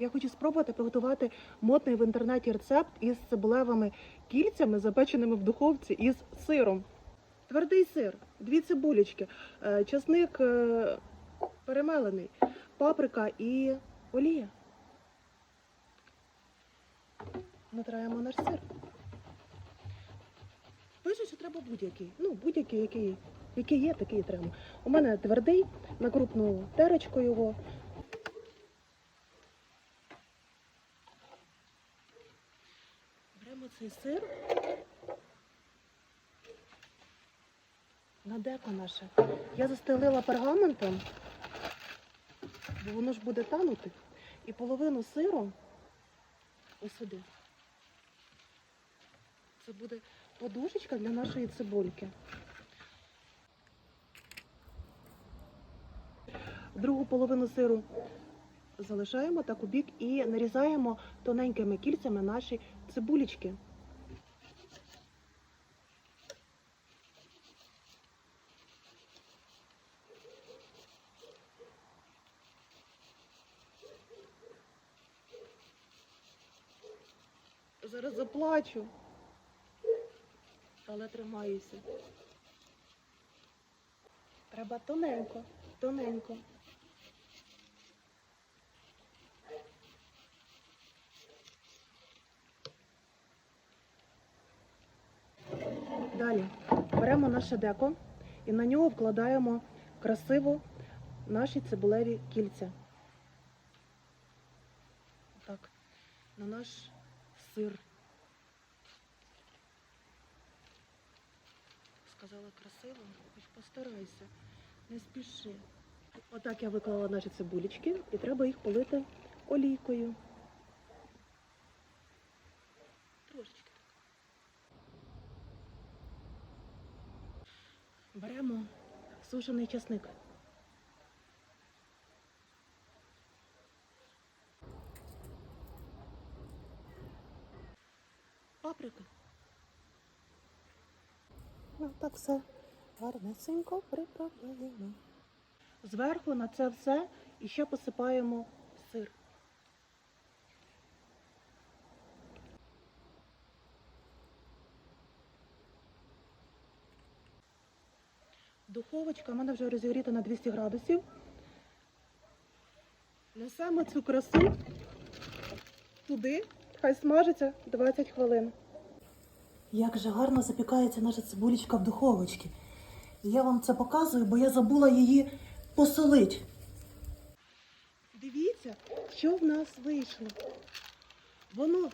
Я хочу спробувати приготувати модний в інтернеті рецепт із цибулевими кільцями, запеченими в духовці із сиром. Твердий сир, дві цибулечки, е, часник е, перемелений, паприка і олія. Натираємо наш сир. Пише, що треба будь-який. Ну, будь-який, який, який є, такий треба. У мене твердий, на крупну терочку його. Беремо цей сир. На деко наше. Я застелила пергаментом, бо воно ж буде танути. І половину сиру ось сюди. Це буде подушечка для нашої цибульки. Другу половину сиру залишаємо так у бік і нарізаємо тоненькими кільцями наші цибулечки. Зараз заплачу. Але тримаюся. Треба тоненько, тоненько. Далі беремо наше деко і на нього вкладаємо красиво наші цибулеві кільця. Так, на наш сир. Сказала красиво, хоч постарайся, не спіши. Отак я виклала наші цибулечки і треба їх полити олійкою. Трошечки так. Беремо сушений часник. Паприка. Ну, так все гарнесенько приправляємо. Зверху на це все і ще посипаємо сир. Духовочка в мене вже розігріта на 200 градусів. Несемо цю красу туди, хай смажиться 20 хвилин. Як же гарно запікається наша цибулечка в духовочці. Я вам це показую, бо я забула її посолити. Дивіться, що в нас вийшло. Воно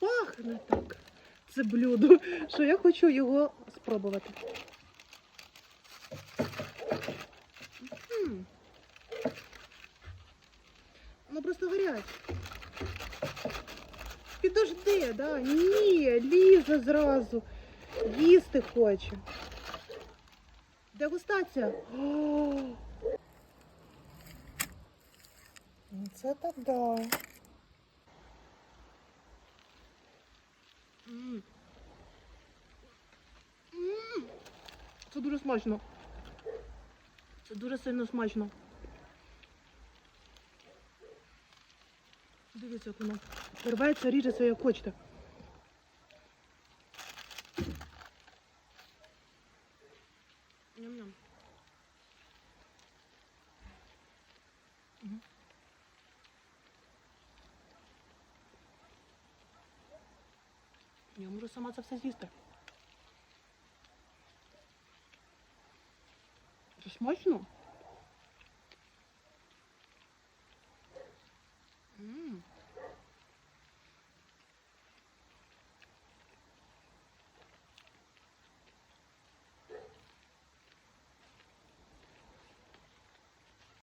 пахне так, це блюдо, що я хочу його спробувати. М. Воно просто гаряче. Підожди, да? Ні, лізе зразу. Їсти хоче. Дегустація. О! Це так да. Це дуже смачно. Це дуже сильно смачно. Дивіться, як воно рветься, ріжеться, як хочете. Ням-ням. Мгм. Я можу сама це все з'їсти. Це смачно? 嗯。